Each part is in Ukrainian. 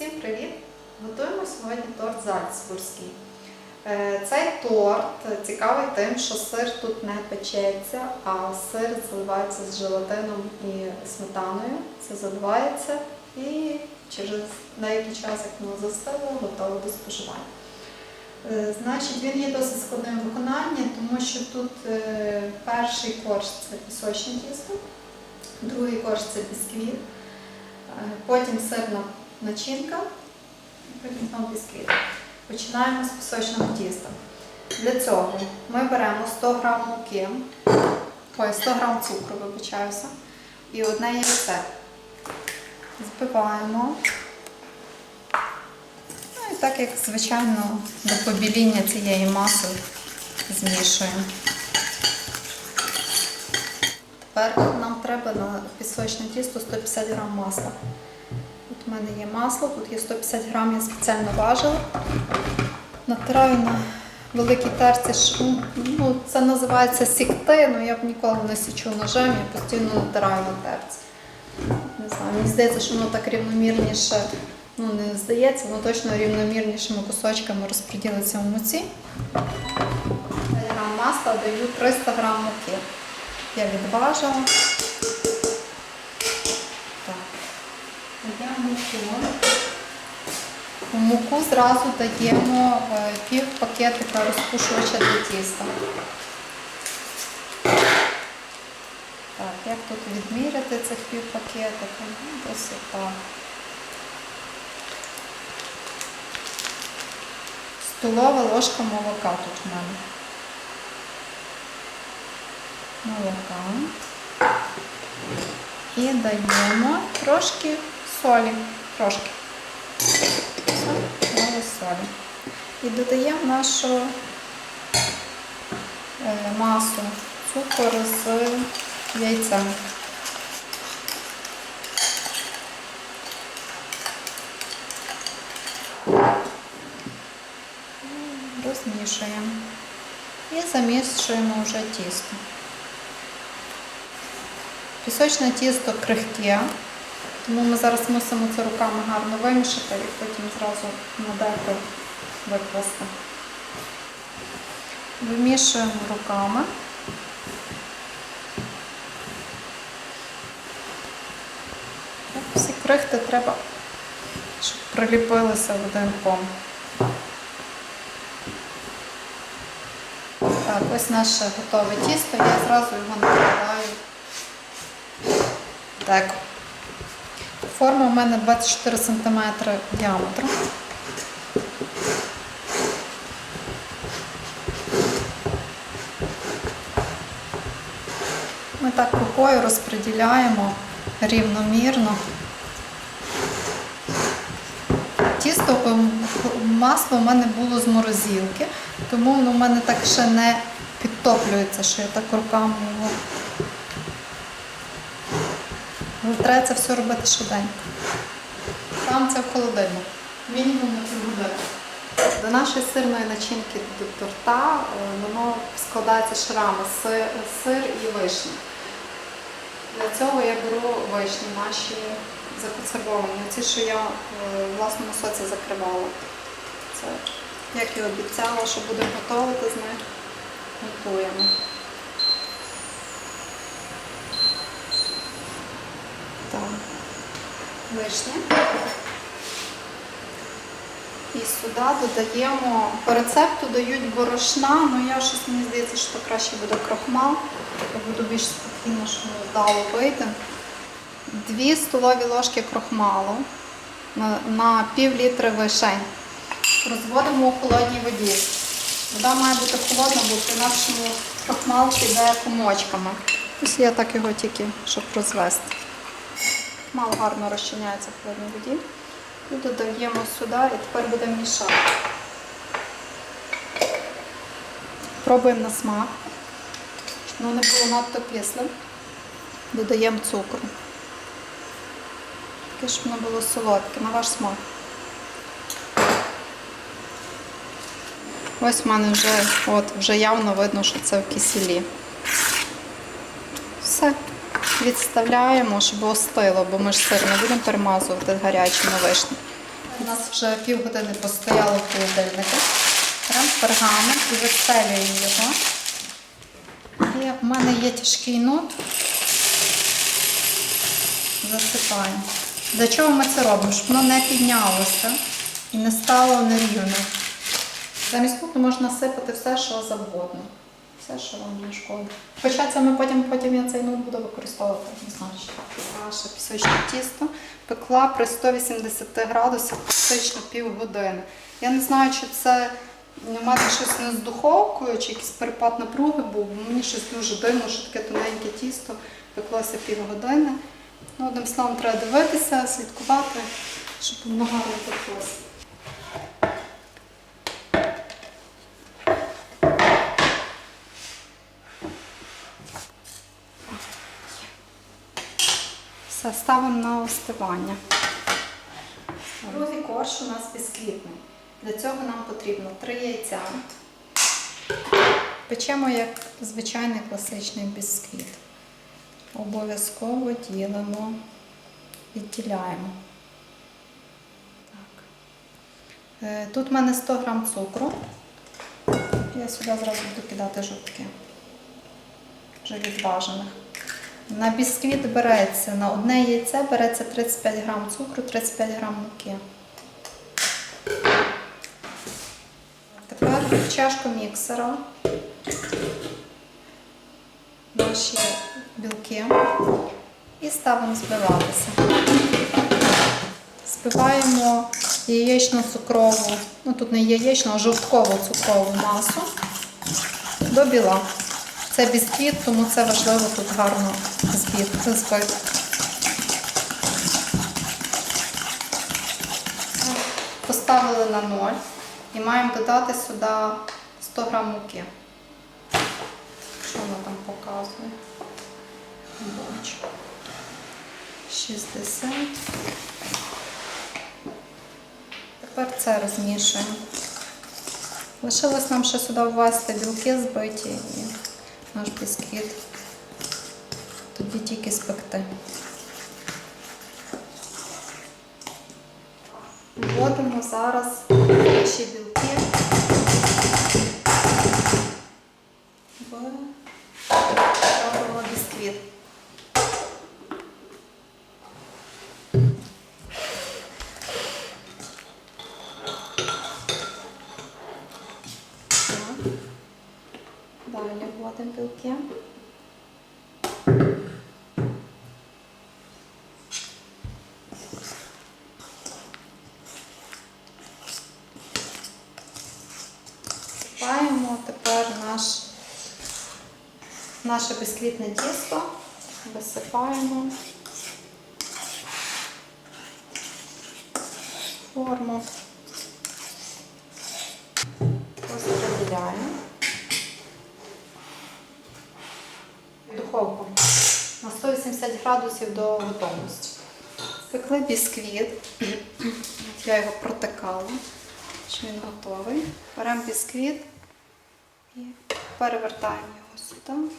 Всім привіт! Готуємо сьогодні торт зальцбурзький. Е, Цей торт цікавий тим, що сир тут не печеться, а сир заливається з желатином і сметаною. Це заливається і через деякий час, як воно застило, готово до споживання. Е, Значить, він є досить складним в виконанні, тому що тут е, перший корж це пісочне тісто, другий корж це бісквіт, потім сирна начинка, потім знову бісквіт. Починаємо з пісочного тіста. Для цього ми беремо 100 г муки, ой, 100 г цукру, вибачаюся, і одне яйце. Збиваємо. Ну і так як звичайно до побіління цієї маси змішуємо. Тепер нам треба на пісочне тісто 150 г масла. Тут в мене є масло, тут є 150 грам, я спеціально важила. Натираю на великій терці. Ну, це називається сікти, але я б ніколи не січу ножем, я постійно натираю на терці. Не знаю, мені здається, що воно так рівномірніше, ну не здається, воно точно рівномірнішими кусочками розподілиться в муці. 5 грам масла даю 300 грам муки. Я відважила. Так. Даємо муку. У муку зразу даємо е, пів пакетика розпушувача для тіста. Так, як тут відміряти цих пів пакетика? Ну, десь отак. Столова ложка молока тут в мене. Молока. І даємо трошки солі. Трошки. Все, мало солі. І додаємо нашу е, масу цукор з яйцем. Розмішуємо. І замішуємо вже тісто. Пісочне тісто крихке, тому ми зараз мусимо це руками гарно вимішати і потім зразу на деко викласти. Вимішуємо руками. Всі крихти треба, щоб приліпилися в один ком. Так, ось наше готове тісто, я зразу його накладаю так. Форма у мене 24 см діаметру. Ми так рукою розподіляємо рівномірно. Тісто ем, масло в мене було з морозилки, тому воно в мене так ще не підтоплюється, що я так руками його треба це все робити швиденько. Там це в холодильник. Мінімум на півгодини. До нашої сирної начинки до торта е, воно складається шарами сир, сир і вишні. Для цього я беру вишні наші законсервовані. Ці, що я е, в власному соці закривала. Це, як і обіцяла, що будемо готувати з них, готуємо. Так. Вишня. І сюди додаємо, по рецепту дають борошна, але я щось мені здається, що краще буде крохмал. Я буду більш спокійно, що вдало вийде. Дві столові ложки крохмалу на пів літри вишень. Розводимо у холодній воді. Вода має бути холодна, бо при нашому крохмал піде комочками. Ось я так його тільки, щоб розвести. Мало гарно розчиняється в холодній воді. І додаємо сюди і тепер будемо мішати. Пробуємо на смак. Щоб воно не було надто кислим. Додаємо цукру. Таке, щоб воно було солодке, на ваш смак. Ось в мене вже, от, вже явно видно, що це в кисілі. Все. Відставляємо, щоб остило, бо ми ж сир не будемо перемазувати гарячими вишні. у нас вже півгодини постояло в холодильнику. Беремо пергамент і вистелюємо його. І в мене є тяжкий нут. Засипаємо. Для чого ми це робимо? Щоб воно не піднялося і не стало нерівним. Замість нуту можна сипати все, що завгодно. Все, що вам не шкодить. Хоча це ми потім, потім я цей нут буду використовувати однозначно. Наше пісочне тісто пекла при 180 градусах практично півгодини. Я не знаю, чи це у мене щось не з духовкою, чи якийсь перепад напруги був. бо Мені щось дуже дивно, що таке тоненьке тісто пеклося півгодини. Ну, одним словом, треба дивитися, слідкувати, щоб воно гарно пеклося. Все, ставимо на остивання. Другий корж у нас бісквітний. Для цього нам потрібно 3 яйця. Печемо як звичайний класичний бісквіт. Обов'язково ділимо, відділяємо. Так. Е, Тут в мене 100 грам цукру. Я сюди зразу буду кидати жовтки. Вже відважених. На бісквіт береться, на одне яйце береться 35 грам цукру, 35 грам муки. Тепер в чашку міксера наші білки і ставимо збиватися. Збиваємо яєчно-цукрову, ну тут не яєчну, а жовткову цукрову масу до біла. Це бісквіт, тому це важливо тут гарно збити. Поставили на ноль і маємо додати сюди 100 грам муки. Що воно там показує? Бачу. 60. Тепер це розмішуємо. Лишилось нам ще сюди ввести білки збиті наш бісквіт. Тоді тільки спекти. Вводимо зараз наші білки в бісквіт. Далі вводимо білки. Висипаємо тепер наш, наше бісквітне тісто, висипаємо форму, розподіляємо. В Духовку на 180 градусів до готовності. Спекли бісквіт. Я його протикала, що він готовий. Беремо бісквіт і перевертаємо його сюди.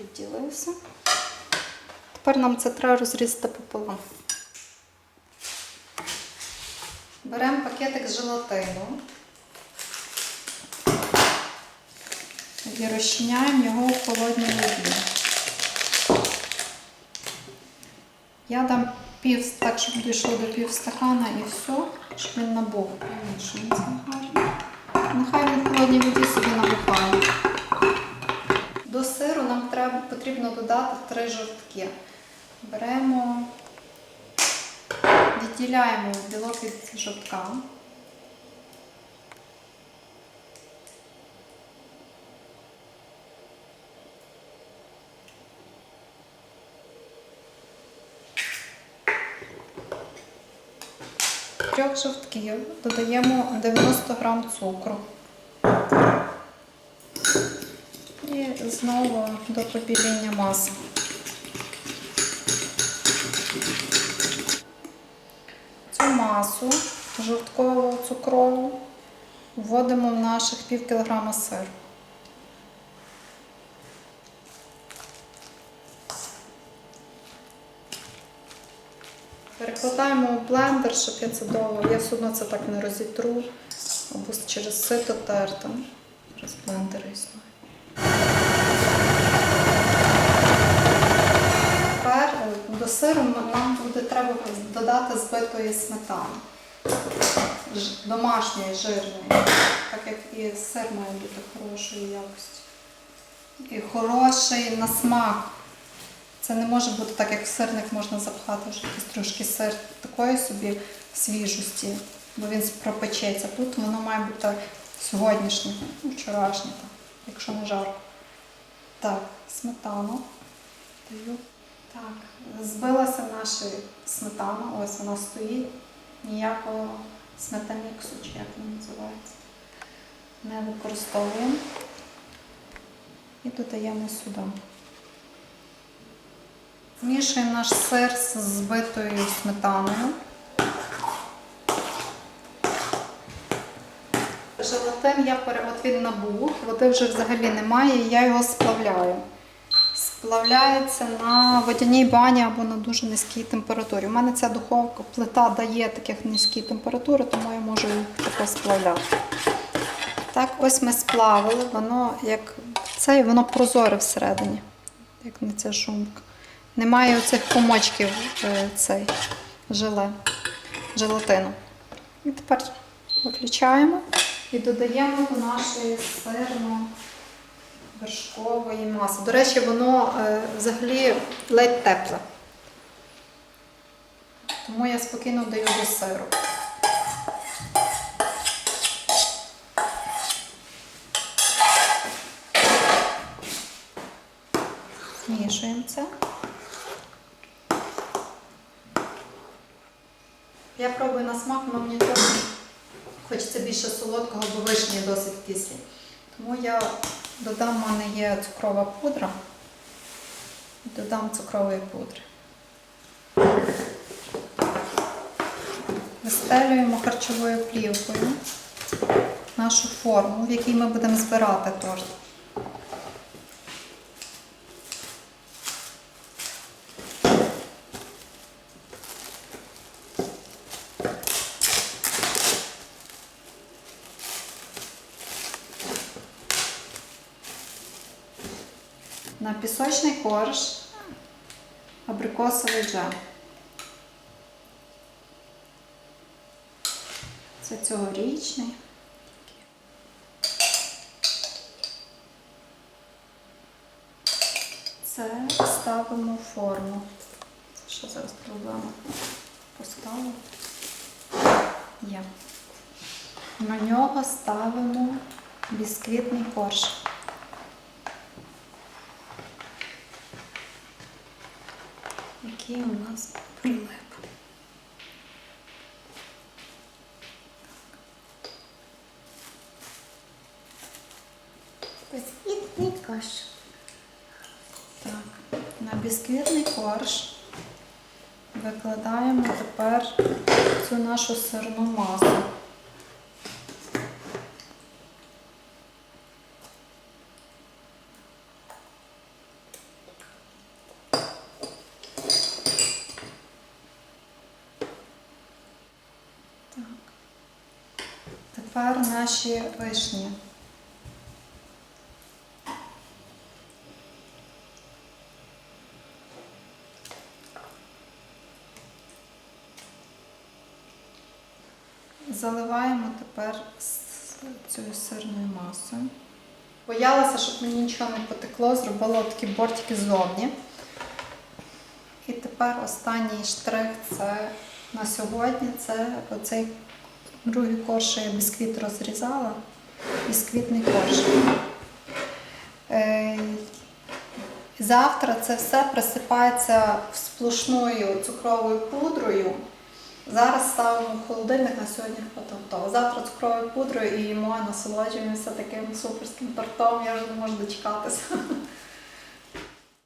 Відділився. Тепер нам це треба розрізати пополам. Беремо пакетик з желатину і розчиняємо його в холодній воді. Я дам пів, так, щоб дійшло до пів стакана і все, щоб він набув. Нехай він в холодній воді собі набухає. До сиру нам треба, потрібно додати три жовтки. Беремо, відділяємо білок від жовтка. Жовтків додаємо 90 грам цукру. І знову до побіління маси. Цю масу жовткову цукрову вводимо в наших пів кілограма сиру. Перекладаємо у блендер, щоб я це довго. Я все одно це так не розітру. Або через сито терти. Через блендер існує. Тепер е, до сиру нам буде треба додати збитої сметани. Домашньої, жирної. Так як і сир має бути хорошої якості. І хороший на смак. Це не може бути так, як в сирник можна запхати вже якийсь трошки сир такої собі свіжості, бо він пропечеться. Тут воно має бути сьогоднішнє, ну, вчорашнє, якщо не жарко. Так, сметану даю. Так, збилася наша сметана, ось вона стоїть. Ніякого сметаміксу, чи як він називається. Не використовуємо. І додаємо сюди. Змішуємо наш сир з збитою сметаною. Желатин я пере... от він набух, води вже взагалі немає, і я його сплавляю. Сплавляється на водяній бані або на дуже низькій температурі. У мене ця духовка плита дає таких низькі температури, тому я можу їх тако сплавляти. Так, ось ми сплавили, воно як це, воно прозоре всередині, як не ця шумка. Немає оцих комочків е, цей желе, желатину. І тепер виключаємо і додаємо до нашої сирно-вершкової маси. До речі, воно е, взагалі ледь тепле. Тому я спокійно даю до сиру. Змішуємо це. Я пробую на смак, але мені трохи хочеться більше солодкого, бо вишні досить кислі. Тому я додам, в мене є цукрова пудра. Додам цукрової пудри. Вистелюємо харчовою плівкою нашу форму, в якій ми будемо збирати торт. Пісочний корж абрикосовий джем. Це цьогорічний. Це ставимо в форму. Що зараз проблема? Поставлю. Є. На нього ставимо бісквітний корж. Який у нас прилип. Бісквітний корж. Так, на бісквітний корж викладаємо тепер цю нашу сирну масу. Тепер наші вишні. Заливаємо тепер цією сирною масою. Боялася, щоб мені нічого не потекло, зробила такі бортики ззовні. І тепер останній штрих це на сьогодні це оцей другий корж, я бісквіт розрізала. Бісквітний корж. Е, Завтра це все присипається сплошною цукровою пудрою. Зараз ставимо в холодильник на сьогодні готово. Завтра цукровою пудрою і їмо, насолоджуємося таким суперським тортом. Я вже не можу дочекатися.